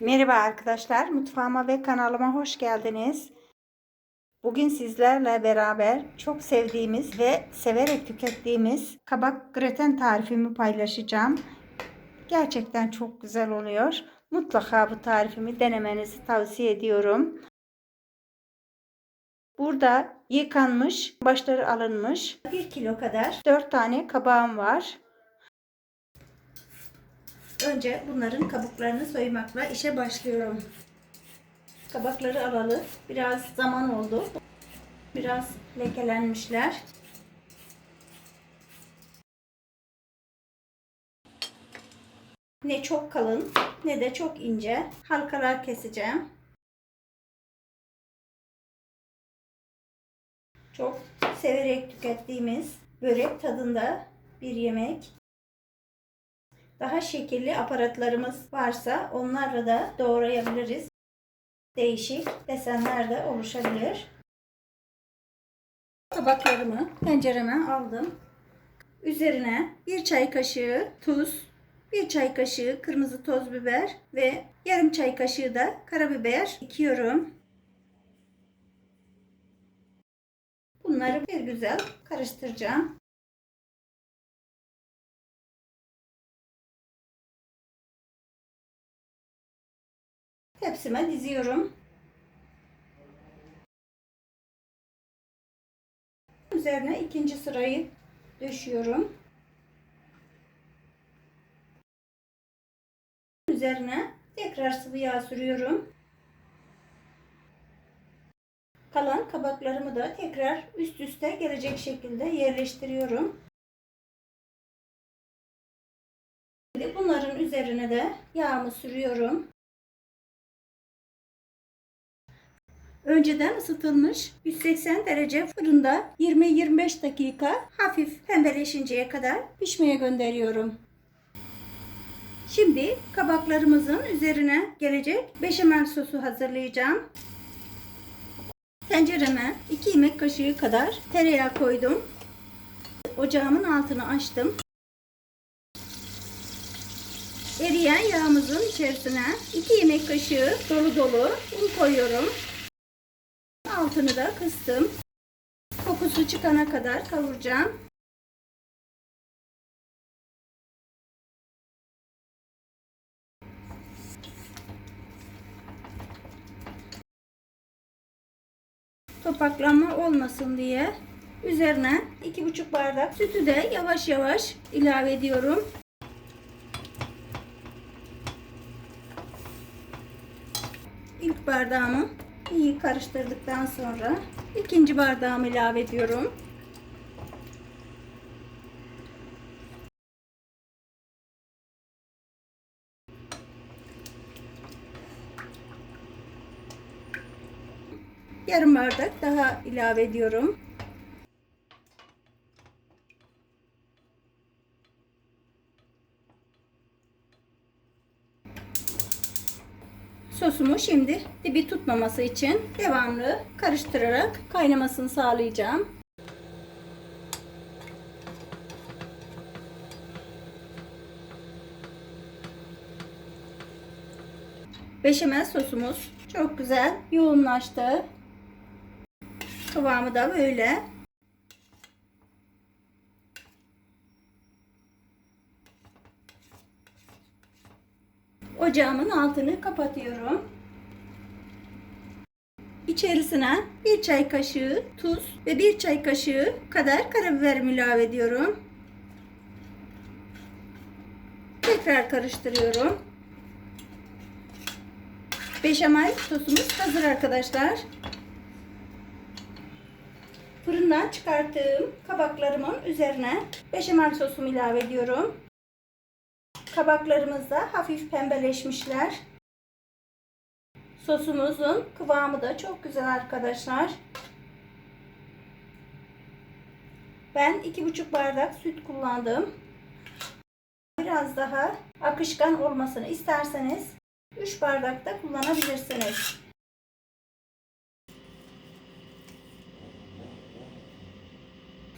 Merhaba arkadaşlar, mutfağıma ve kanalıma hoş geldiniz. Bugün sizlerle beraber çok sevdiğimiz ve severek tükettiğimiz kabak graten tarifimi paylaşacağım. Gerçekten çok güzel oluyor. Mutlaka bu tarifimi denemenizi tavsiye ediyorum. Burada yıkanmış, başları alınmış 1 kilo kadar 4 tane kabağım var. Önce bunların kabuklarını soymakla işe başlıyorum. Kabakları alalım. Biraz zaman oldu. Biraz lekelenmişler. Ne çok kalın ne de çok ince halkalar keseceğim. Çok severek tükettiğimiz börek tadında bir yemek. Daha şekilli aparatlarımız varsa onlarla da doğrayabiliriz. Değişik desenler de oluşabilir. Tabaklarımı tencereme aldım. Üzerine bir çay kaşığı tuz, bir çay kaşığı kırmızı toz biber ve yarım çay kaşığı da karabiber ekiyorum. Bunları bir güzel karıştıracağım. Tepsime diziyorum. Üzerine ikinci sırayı döşüyorum. Üzerine tekrar sıvı yağ sürüyorum. Kalan kabaklarımı da tekrar üst üste gelecek şekilde yerleştiriyorum. Bunların üzerine de yağımı sürüyorum. Önceden ısıtılmış 180 derece fırında 20-25 dakika hafif pembeleşinceye kadar pişmeye gönderiyorum. Şimdi kabaklarımızın üzerine gelecek beşamel sosu hazırlayacağım. Tencereme 2 yemek kaşığı kadar tereyağı koydum. Ocağımın altını açtım. Eriyen yağımızın içerisine 2 yemek kaşığı dolu dolu un koyuyorum. Altını da kıstım. Kokusu çıkana kadar kavuracağım. Topaklanma olmasın diye üzerine 2,5 bardak sütü de yavaş yavaş ilave ediyorum. İlk bardağımı iyi karıştırdıktan sonra ikinci bardağımı ilave ediyorum. Yarım bardak daha ilave ediyorum. Sosumu şimdi dibi tutmaması için devamlı karıştırarak kaynamasını sağlayacağım. Beşamel sosumuz çok güzel yoğunlaştı. Kıvamı da böyle. Ocağımın altını kapatıyorum. İçerisine bir çay kaşığı tuz ve bir çay kaşığı kadar karabiber ilave ediyorum. Tekrar karıştırıyorum. Beşamel sosumuz hazır arkadaşlar. Fırından çıkarttığım kabaklarımın üzerine beşamel sosumu ilave ediyorum. Kabaklarımız da hafif pembeleşmişler. Sosumuzun kıvamı da çok güzel arkadaşlar. Ben 2,5 bardak süt kullandım. Biraz daha akışkan olmasını isterseniz 3 bardak da kullanabilirsiniz.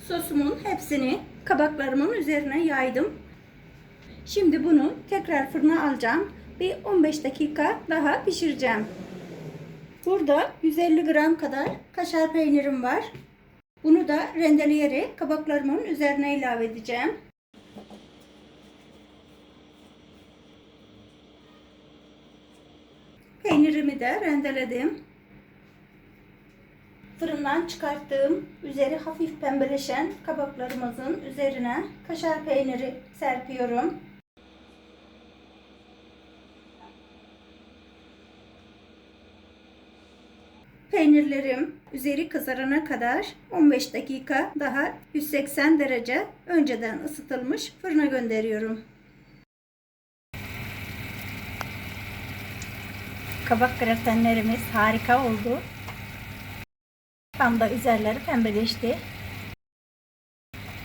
Sosumun hepsini kabaklarımın üzerine yaydım. Şimdi bunu tekrar fırına alacağım. bir 15 dakika daha pişireceğim. Burada 150 gram kadar kaşar peynirim var. Bunu da rendeleyerek kabaklarımın üzerine ilave edeceğim. Peynirimi de rendeledim. Fırından çıkarttığım, üzeri hafif pembeleşen kabaklarımızın üzerine kaşar peyniri serpiyorum. Peynirlerim üzeri kızarana kadar 15 dakika daha 180 derece önceden ısıtılmış fırına gönderiyorum. Kabak gratenlerimiz harika oldu. Tam da üzerleri pembeleşti.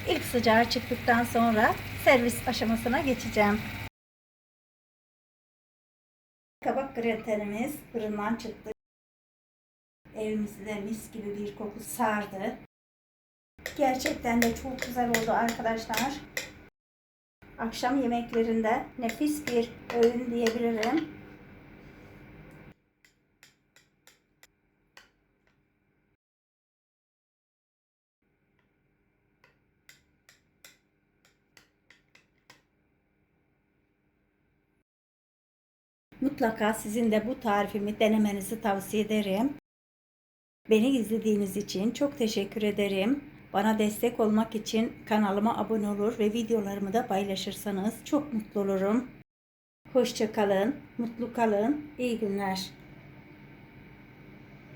İlk sıcağı çıktıktan sonra servis aşamasına geçeceğim. Kabak gratenimiz fırından çıktı. Evimizi de mis gibi bir koku sardı. Gerçekten de çok güzel oldu arkadaşlar. Akşam yemeklerinde nefis bir öğün diyebilirim. Mutlaka sizin de bu tarifimi denemenizi tavsiye ederim. Beni izlediğiniz için çok teşekkür ederim. Bana destek olmak için kanalıma abone olur ve videolarımı da paylaşırsanız çok mutlu olurum. Hoşça kalın, mutlu kalın, iyi günler.